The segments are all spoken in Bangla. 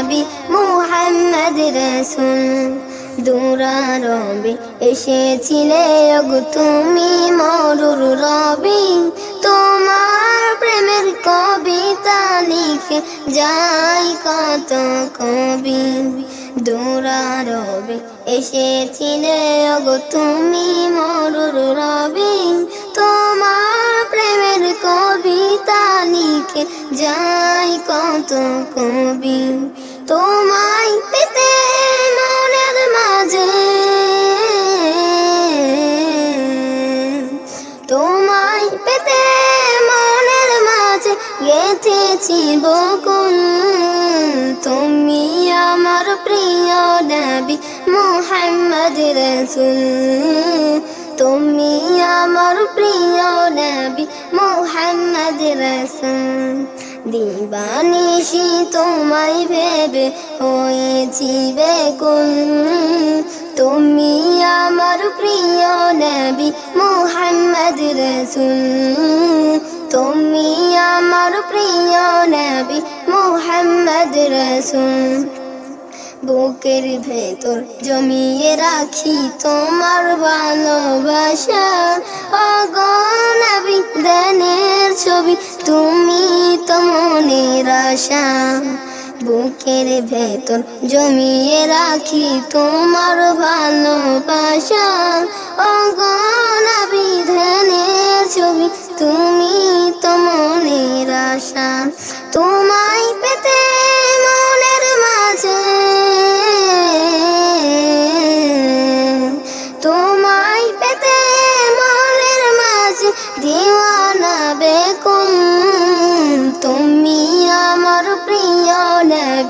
নবী মুহাম্মদ রসুল। দুরারবে এসেছিলে গো তুমি মরুর রবি। তোমার প্রেমের কবিতা লিখে যাই কত কবি। দুরারবে এসেছিলে গো তুমি মরুর রবি। তোমার প্রেমের কবিতা লিখে যাই কত কবি। তোমায় পেতে মনের মাঝে। তোমায় পেতে মনের মাঝে গেথেছি বকুল। তুমি আমার প্রিয় নবী মুহাম্মদ রসুল। তুমি আমার প্রিয় নবী মুহাম্মদ রসুল। দিবানিশি তোমায় ভেবে হয়েছি বেকুল তুমি আমার প্রিয় নবী মুহাম্মদ রসুল। তুমি আমার প্রিয় নবী মুহাম্মদ রসুল। বুকের ভেতর জমিয়ে রাখি তোমার ভালোবাসা। অগণাবি দানের ছবি তুমি আশা বুকের ভেতর জমিয়ে রাখি তোমার ভালোবাসা। অগণাবি ধানের ছবি, তুমি তো মনের আশা। তোমায় পেতে মনের মাঝে, তোমায় পেতে মনের মাঝে, দিওয়ানা বেকুল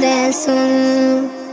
dancing.